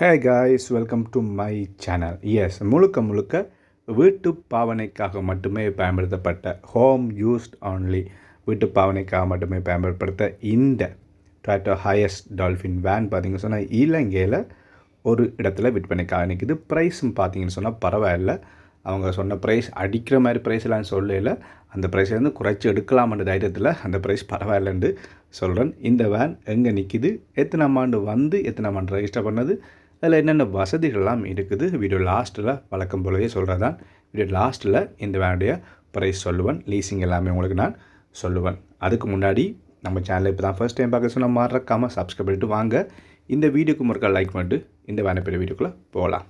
Hey guys welcome to my channel yes முழுக்க முழுக்க வீட்டு பாவனைக்காக மட்டுமே பயன்படுத்தப்பட்ட ஹோம் யூஸ்ட் ஆன்லி வீட்டு பாவனைக்காக மட்டுமே பயன்படுத்த இந்த டொயட்டோ ஹையஸ்ட் டால்ஃபின் வேன் பார்த்தீங்கன்னு சொன்னால் இலங்கையில் ஒரு இடத்துல விற்பனைக்காக நிற்குது ப்ரைஸும் பார்த்தீங்கன்னு சொன்னால் பரவாயில்ல. அவங்க சொன்ன ப்ரைஸ் அடிக்கிற மாதிரி ப்ரைஸ்லாம் சொல்லல. அந்த ப்ரைஸ்லேருந்து வந்து குறைச்சி எடுக்கலாம்ன்ற தைரியத்தில் அந்த ப்ரைஸ் பரவாயில்லன்னு சொல்கிறேன் இந்த வேன் எங்கே நிற்கிது எத்தனை ஆண்டு வந்து எத்தனை ஆண்டு ரெஜிஸ்டர் பண்ணது? அதில் என்னென்ன வசதிகள்லாம் இருக்குது? வீடியோ லாஸ்ட்டில் வழக்கம் போலவே சொல்கிறது தான் வீடியோ லாஸ்ட்டில் இந்த வேனுடைய ப்ரைஸ் சொல்லுவேன் லீசிங் எல்லாமே உங்களுக்கு நான் சொல்லுவேன். அதுக்கு முன்னாடி நம்ம சேனலை இப்போ தான் ஃபர்ஸ்ட் டைம் பார்க்க சொன்னால் மறக்காமல் சப்ஸ்கிரைப் பண்ணிட்டு வாங்க. இந்த வீடியோக்கு முறுக்கா லைக் பண்ணிட்டு இந்த வேனை பெரிய வீடியோக்குள்ளே போகலாம்.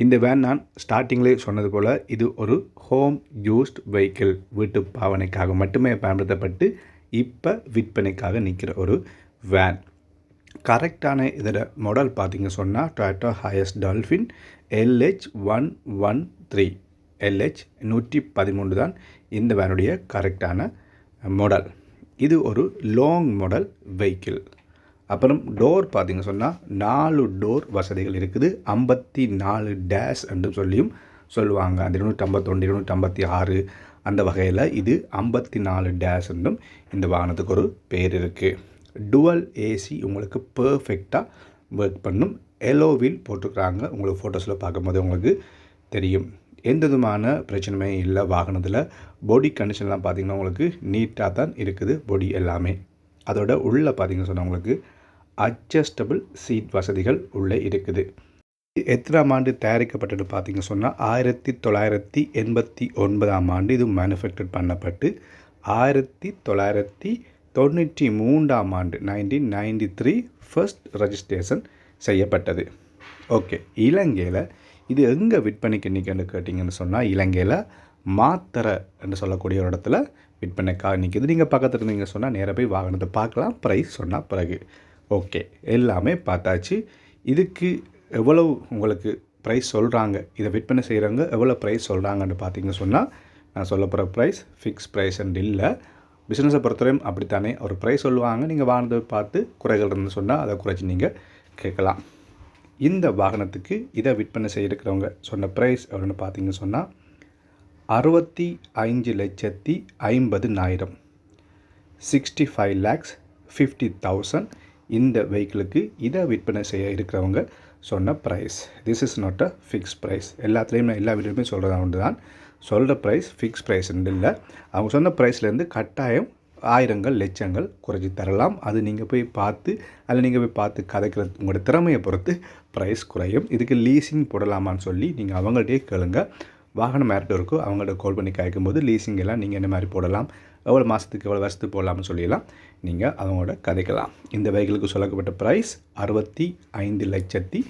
இந்த வேன் நான் ஸ்டார்டிங்லேயே சொன்னது போல் இது ஒரு ஹோம் யூஸ்ட் வெஹிக்கிள் வீட்டு பாவனைக்காக மட்டுமே பயன்படுத்தப்பட்டு இப்போ விற்பனைக்காக நிற்கிற ஒரு வேன் கரெக்டான இதோட மாடல் பார்த்திங்க சொன்னால் Toyota HiAce Dolphin LH one one three LH நூற்றி பதிமூன்று தான் இந்த வேனுடைய கரெக்டான மாடல் இது ஒரு லாங் மாடல் வெஹிக்கிள் அப்புறம் டோர் பார்த்திங்க சொன்னால் நாலு டோர் வசதிகள் இருக்குது. ஐம்பத்தி நாலு டேஷ் என்று சொல்லியும் சொல்லுவாங்க. அந்த இருநூற்றி இருநூற்றம்பத்தி இருநூற்றி ஐம்பத்தி ஆறு அந்த வகையில் இது ஐம்பத்தி நாலு டேஷ் என்றும் இந்த வாகனத்துக்கு ஒரு பேர் இருக்குது டுவல் ஏசி உங்களுக்கு பர்ஃபெக்டாக ஒர்க் பண்ணும். எல்லோ வீல் போட்டிருக்கிறாங்க. உங்களுக்கு ஃபோட்டோஸில் பார்க்கும்போது உங்களுக்கு தெரியும். எந்த விதமான பிரச்சனையுமே இல்லை வாகனத்தில். பாடி கண்டிஷன்லாம் பார்த்திங்கன்னா உங்களுக்கு நீட்டாக தான் இருக்குது. பாடி எல்லாமே. அதோட உள்ளே பார்த்திங்கன்னு சொன்னால் உங்களுக்கு அட்ஜஸ்டபிள் சீட் வசதிகள் உள்ளே இருக்குது. எத்தனாம் ஆண்டு தயாரிக்கப்பட்டது பார்த்தீங்க சொன்னால் ஆயிரத்தி தொள்ளாயிரத்தி எண்பத்தி ஒன்பதாம் ஆண்டு இது மேனுஃபேக்சர் பண்ணப்பட்டு ஆயிரத்தி தொள்ளாயிரத்தி தொண்ணூற்றி மூன்றாம் ஆண்டு nineteen ninety three first registration செய்யப்பட்டது. ஓகே இலங்கையில் இது எங்கே விற்பனைக்கு நிற்கன்னு கேட்டிங்கன்னு சொன்னால் இலங்கையில் மாத்தரை என்று சொல்லக்கூடிய ஒரு இடத்துல விற்பனைக்காக நிற்கிது. நீங்கள் பக்கத்தில் இருந்தீங்க சொன்னால் நேராக போய் வாகனத்தை பார்க்கலாம். ப்ரைஸ் சொன்னால் பிறகு. ஓகே எல்லாமே பார்த்தாச்சு. இதுக்கு எவ்வளவு உங்களுக்கு ப்ரைஸ் சொல்கிறாங்க இதை விற்பனை செய்கிறவங்க எவ்வளோ ப்ரைஸ் சொல்கிறாங்கன்னு பார்த்தீங்க சொன்னால் நான் சொல்ல போகிற ப்ரைஸ் ஃபிக்ஸ் ப்ரைஸ் அண்ட் இல்லை. பிஸ்னஸை பொறுத்தவரையும் அப்படித்தானே. ஒரு ப்ரைஸ் சொல்லுவாங்க நீங்கள் வாங்கினதை பார்த்து குறைகள் இருந்து சொன்னால் அதை குறைச்சி நீங்கள் கேட்கலாம். இந்த வாகனத்துக்கு இதை விற்பனை செய்யிருக்கிறவங்க சொன்ன ப்ரைஸ் எவ்வளோன்னு பார்த்தீங்க சொன்னால் அறுபத்தி ஐந்து லட்சத்தி ஐம்பது நாயிரம் sixty five lakhs fifty thousand இந்த வெஹிக்கிளுக்கு இதை விற்பனை செய்ய இருக்கிறவங்க சொன்ன price this is not a fix price எல்லாத்துலேயும் நான் எல்லா வீடியோமே சொல்கிறதா ஒன்று தான் சொல்கிற ப்ரைஸ் ஃபிக்ஸ் ப்ரைஸ்ன்னு இல்லை. அவங்க சொன்ன ப்ரைஸ்லேருந்து கட்டாயம் ஆயிரங்கள் லட்சங்கள் குறைச்சி தரலாம். அது நீங்கள் போய் பார்த்து அதில் நீங்கள் போய் பார்த்து கதைக்கிற உங்களோட திறமையை பொறுத்து ப்ரைஸ் குறையும். இதுக்கு லீஸிங் போடலாமான்னு சொல்லி நீங்கள் அவங்கள்ட்டே கேளுங்கள் வாகனம் யார்கிட்ட இருக்கோ. அவங்கள்ட்ட கால் பண்ணி கேட்கும்போது லீசிங் எல்லாம் நீங்கள் என்ன மாதிரி போடலாம்? எவ்வளோ மாதத்துக்கு எவ்வளோ வருஷத்துக்கு போடலாம்னு சொல்லிடலாம் நீங்கள் அவங்களோட கதைக்கலாம். இந்த வெஹிக்கிளுக்கு சொல்லப்பட்ட ப்ரைஸ் அறுபத்தி ஐந்து லட்சத்தி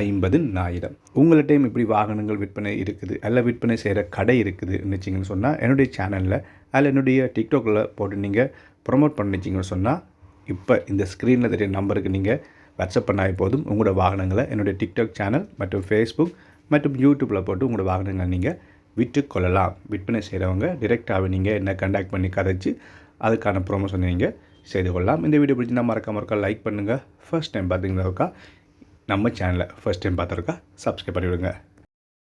ஐம்பது நாயிரம். உங்கள்கிட்டையும் இப்படி வாகனங்கள் விற்பனை இருக்குது. அல்ல விற்பனை செய்கிற கடை இருக்குது நினச்சிங்கன்னு சொன்னால் என்னுடைய சேனலில் அதில் என்னுடைய டிக்டாக்கில் போட்டு நீங்கள் ப்ரொமோட் பண்ணிச்சிங்கன்னு சொன்னால் இப்போ இந்த ஸ்க்ரீனில் தெரிய நம்பருக்கு நீங்கள் வாட்ஸ்அப் பண்ணால் போதும். உங்களோட வாகனங்களை என்னுடைய டிக்டாக் சேனல் மற்றும் ஃபேஸ்புக் மற்றும் யூடியூப்பில் போட்டு உங்களோட வாகனங்களை நீங்கள் விற்று கொள்ளலாம். விற்பனை செய்கிறவங்க டிரெக்டாகவே நீங்கள் என்ன கண்டாக்ட் பண்ணி கதைச்சு அதுக்கான ப்ரொமோஷன் நீங்கள் செய்து கொள்ளலாம். இந்த வீடியோ பிடிச்சிருந்தா மறக்க மறக்க லைக் பண்ணுங்கள் ஃபர்ஸ்ட் டைம் பார்த்தீங்கன்னாக்கா நம்ம சேனலை ஃபர்ஸ்ட் டைம் பார்த்துருக்கா சப்ஸ்கிரைப் பண்ணிவிடுங்க.